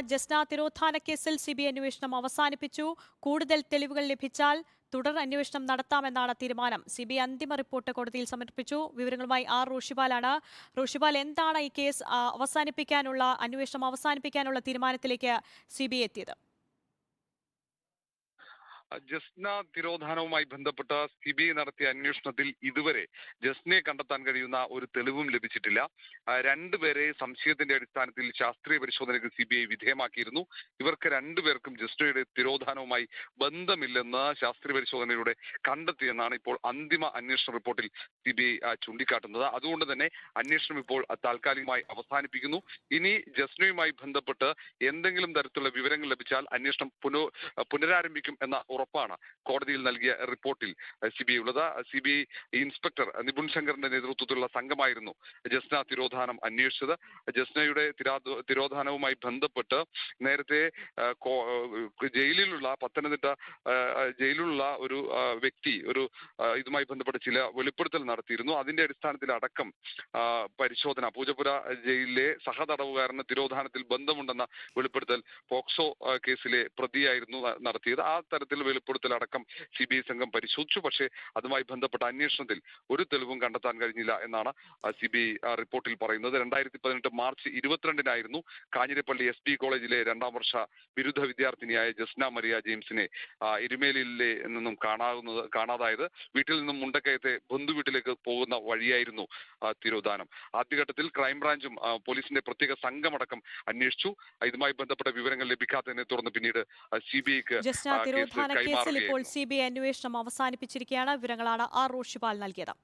ജസ്ന തിരോധാന കേസിൽ C B അന്വേഷണം അവസാനിപ്പിച്ചു. കൂടുതൽ തെളിവുകൾ ലഭിച്ചാൽ തുടർ അന്വേഷണം നടത്താമെന്നാണ് തീരുമാനം. സി ബി അന്തിമ റിപ്പോർട്ട് കോടതിയിൽ സമർപ്പിച്ചു. വിവരങ്ങളുമായി ആർ റോഷിപാലാണ് റോഷിപാൽ എന്താണ് ഈ കേസ് അവസാനിപ്പിക്കാനുള്ള അന്വേഷണം അവസാനിപ്പിക്കാനുള്ള തീരുമാനത്തിലേക്ക് സി എത്തിയത്? ജസ്ന തിരോധാനവുമായി ബന്ധപ്പെട്ട സി ബി ഐ നടത്തിയ അന്വേഷണത്തിൽ ഇതുവരെ ജസ്നയെ കണ്ടെത്താൻ കഴിയുന്ന ഒരു തെളിവും ലഭിച്ചിട്ടില്ല. രണ്ടുപേരെ സംശയത്തിന്റെ അടിസ്ഥാനത്തിൽ ശാസ്ത്രീയ പരിശോധനയ്ക്ക് സി ബി ഐ വിധേയമാക്കിയിരുന്നു. ഇവർക്ക് രണ്ടുപേർക്കും ജസ്നയുടെ തിരോധാനവുമായി ബന്ധമില്ലെന്ന് ശാസ്ത്രീയ പരിശോധനയിലൂടെ കണ്ടെത്തിയെന്നാണ് ഇപ്പോൾ അന്തിമ അന്വേഷണ റിപ്പോർട്ടിൽ സി ബി ഐ ചൂണ്ടിക്കാട്ടുന്നത്. അതുകൊണ്ട് തന്നെ അന്വേഷണം ഇപ്പോൾ താൽക്കാലികമായി അവസാനിപ്പിക്കുന്നു. ഇനി ജസ്നയുമായി ബന്ധപ്പെട്ട് എന്തെങ്കിലും തരത്തിലുള്ള വിവരങ്ങൾ ലഭിച്ചാൽ അന്വേഷണം പുനഃ പുനരാരംഭിക്കും എന്ന ഉറപ്പാണ്. കോടതിയിൽ നൽകിയ റിപ്പോർട്ടിൽ സി ബി ഐ ഉള്ളത്. C B I inspector Nipun ശങ്കറിന്റെ നേതൃത്വത്തിലുള്ള സംഘമായിരുന്നു ജസ്ന തിരോധാനം അന്വേഷിച്ചത്. ജസ്നയുടെ തിരാ- തിരോധാനവുമായി ബന്ധപ്പെട്ട് നേരത്തെ ജയിലിലുള്ള പത്തനംതിട്ട ജയിലിലുള്ള ഒരു വ്യക്തി ഒരു ഇതുമായി ബന്ധപ്പെട്ട് ചില വെളിപ്പെടുത്തൽ നടത്തിയിരുന്നു. അതിന്റെ അടിസ്ഥാനത്തിൽ അടക്കം പരിശോധന പൂജപ്പുര ജയിലിലെ സഹതടവുകാരന് തിരോധാനത്തിൽ ബന്ധമുണ്ടെന്ന വെളിപ്പെടുത്തൽ പോക്സോ കേസിലെ പ്രതിയായിരുന്നു നടത്തിയത്. ആ തരത്തിൽ വെളിപ്പെടുത്തൽ അടക്കം സി ബി ഐ സംഘം പരിശോധിച്ചു. പക്ഷേ അതുമായി ബന്ധപ്പെട്ട അന്വേഷണത്തിൽ ഒരു തെളിവും കണ്ടെത്താൻ കഴിഞ്ഞില്ല എന്നാണ് സി ബി ഐ റിപ്പോർട്ടിൽ പറയുന്നത്. രണ്ടായിരത്തി പതിനെട്ട് മാർച്ച് ഇരുപത്തിരണ്ടിനായിരുന്നു കാഞ്ഞിരപ്പള്ളി എസ് ബി കോളേജിലെ രണ്ടാം വർഷ ബിരുദ വിദ്യാർത്ഥിനിയായ ജസ്ന മരിയ ജെയിംസിനെ എരുമേലിയിലെ നിന്നും കാണാവുന്നത് കാണാതായത് വീട്ടിൽ നിന്നും മുണ്ടക്കയത്തെ ബന്ധു വീട്ടിലേക്ക് പോകുന്ന വഴിയായിരുന്നു തിരോധാനം. ആദ്യഘട്ടത്തിൽ ക്രൈംബ്രാഞ്ചും പോലീസിന്റെ പ്രത്യേക സംഘമടക്കം അന്വേഷിച്ചു. ഇതുമായി ബന്ധപ്പെട്ട വിവരങ്ങൾ ലഭിക്കാത്തതിനെ തുടർന്ന് പിന്നീട് സി ബി ഐക്ക് കേസിൽ ഇപ്പോൾ. സി ബി ഐ അന്വേഷണം അവസാനിപ്പിച്ചിരിക്കുകയാണ് വിവരങ്ങളാണ് ആർ റോഷിപാൽ നൽകിയത്